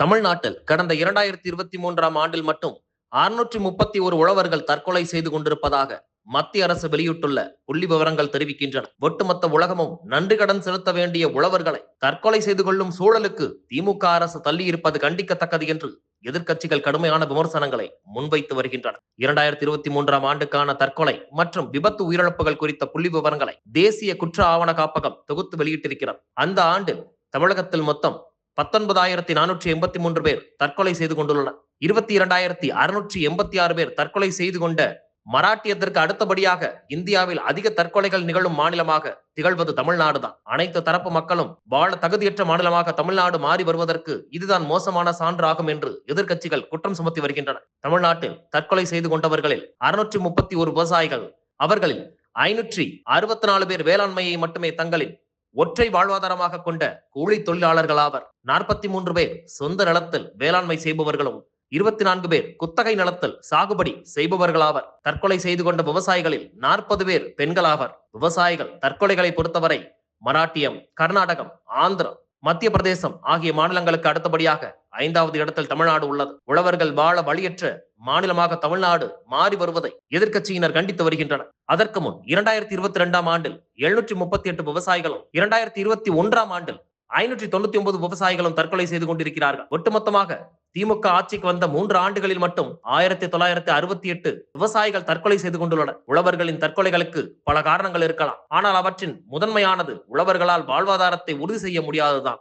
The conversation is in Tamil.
தமிழ்நாட்டில் கடந்த இரண்டாயிரத்தி இருபத்தி மூன்றாம் ஆண்டில் மட்டும் அறுநூற்றி முப்பத்தி ஒரு உழவர்கள் தற்கொலை செய்து கொண்டிருப்பதாக மத்திய அரசு வெளியிட்டுள்ள புள்ளி விவரங்கள் தெரிவிக்கின்றன. ஒட்டுமொத்த உலகமும் நன்றி கடன் செலுத்த வேண்டிய உழவர்களை தற்கொலை செய்து கொள்ளும் சூழலுக்கு திமுக அரசு தள்ளி இருப்பது கண்டிக்கத்தக்கது என்று எதிர்க்கட்சிகள் கடுமையான விமர்சனங்களை முன்வைத்து வருகின்றன. இரண்டாயிரத்தி இருபத்தி மூன்றாம் ஆண்டுக்கான தற்கொலை மற்றும் விபத்து உயிரிழப்புகள் குறித்த புள்ளி விவரங்களை தேசிய குற்ற ஆவண காப்பகம் தொகுத்து வெளியிட்டிருக்கிறது. அந்த ஆண்டு தமிழகத்தில் மொத்தம் பத்தொன்பதாயிரத்தி நானூற்றி எண்பத்தி மூன்று பேர் தற்கொலை செய்து கொண்டுள்ளனர். இருபத்தி இரண்டாயிரத்தி அறுநூற்றி எண்பத்தி ஆறு பேர் தற்கொலை செய்து கொண்ட மராட்டியத்திற்கு அடுத்தபடியாக இந்தியாவில் அதிக தற்கொலைகள் நிகழும் மாநிலமாக திகழ்வது தமிழ்நாடு தான் அனைத்து தரப்பு மக்களும் வாழ தகுதியற்ற மாநிலமாக தமிழ்நாடு மாறி வருவதற்கு இதுதான் மோசமான சான்று ஆகும் என்று எதிர்க்கட்சிகள் குற்றம் சுமத்தி வருகின்றன. தமிழ்நாட்டில் தற்கொலை செய்து கொண்டவர்களில் அறுநூற்றி முப்பத்தி ஒரு விவசாயிகள் அவர்களில் ஐநூற்றி அறுபத்தி நாலு பேர் வேளாண்மையை மட்டுமே தங்களின் ஒற்றை வாழ்வாதாரமாக கொண்ட கூலி தொழிலாளர்கள் ஆவர். நாற்பத்தி மூன்று பேர் சொந்த நிலத்தில் வேளாண்மை செய்பவர்களும் இருபத்தி நான்கு பேர் குத்தகை நிலத்தில் சாகுபடி செய்பவர்களாவர். தற்கொலை செய்து கொண்ட விவசாயிகளில் நாற்பது பேர் பெண்களாவர். விவசாயிகள் தற்கொலைகளை பொறுத்தவரை மராட்டியம் கர்நாடகம் ஆந்திரம் மத்திய பிரதேசம் ஆகிய மாநிலங்களுக்கு அடுத்தபடியாக ஐந்தாவது இடத்தில் தமிழ்நாடு உள்ளது. உழவர்கள் வாழ வழியற்ற மாநிலமாக தமிழ்நாடு மாறி வருவதை எதிர்க்கட்சியினர் கண்டித்து வருகின்றனர். அதற்கு முன் இரண்டாயிரத்தி இருபத்தி இரண்டாம் ஆண்டில் எழுநூற்றி முப்பத்தி எட்டு விவசாயிகளும் இரண்டாயிரத்தி இருபத்தி ஒன்றாம் ஆண்டில் ஐநூற்றி தொண்ணூத்தி ஒன்பது விவசாயிகளும் தற்கொலை செய்து கொண்டிருக்கிறார்கள். ஒட்டுமொத்தமாக திமுக ஆட்சிக்கு வந்த மூன்று ஆண்டுகளில் மட்டும் ஆயிரத்தி தொள்ளாயிரத்தி அறுபத்தி எட்டு விவசாயிகள் தற்கொலை செய்து கொண்டுள்ளனர். உழவர்களின் தற்கொலைகளுக்கு பல காரணங்கள் இருக்கலாம். ஆனால் அவற்றின் முதன்மையானது உழவர்களால் வாழ்வாதாரத்தை உறுதி செய்ய முடியாததுதான்.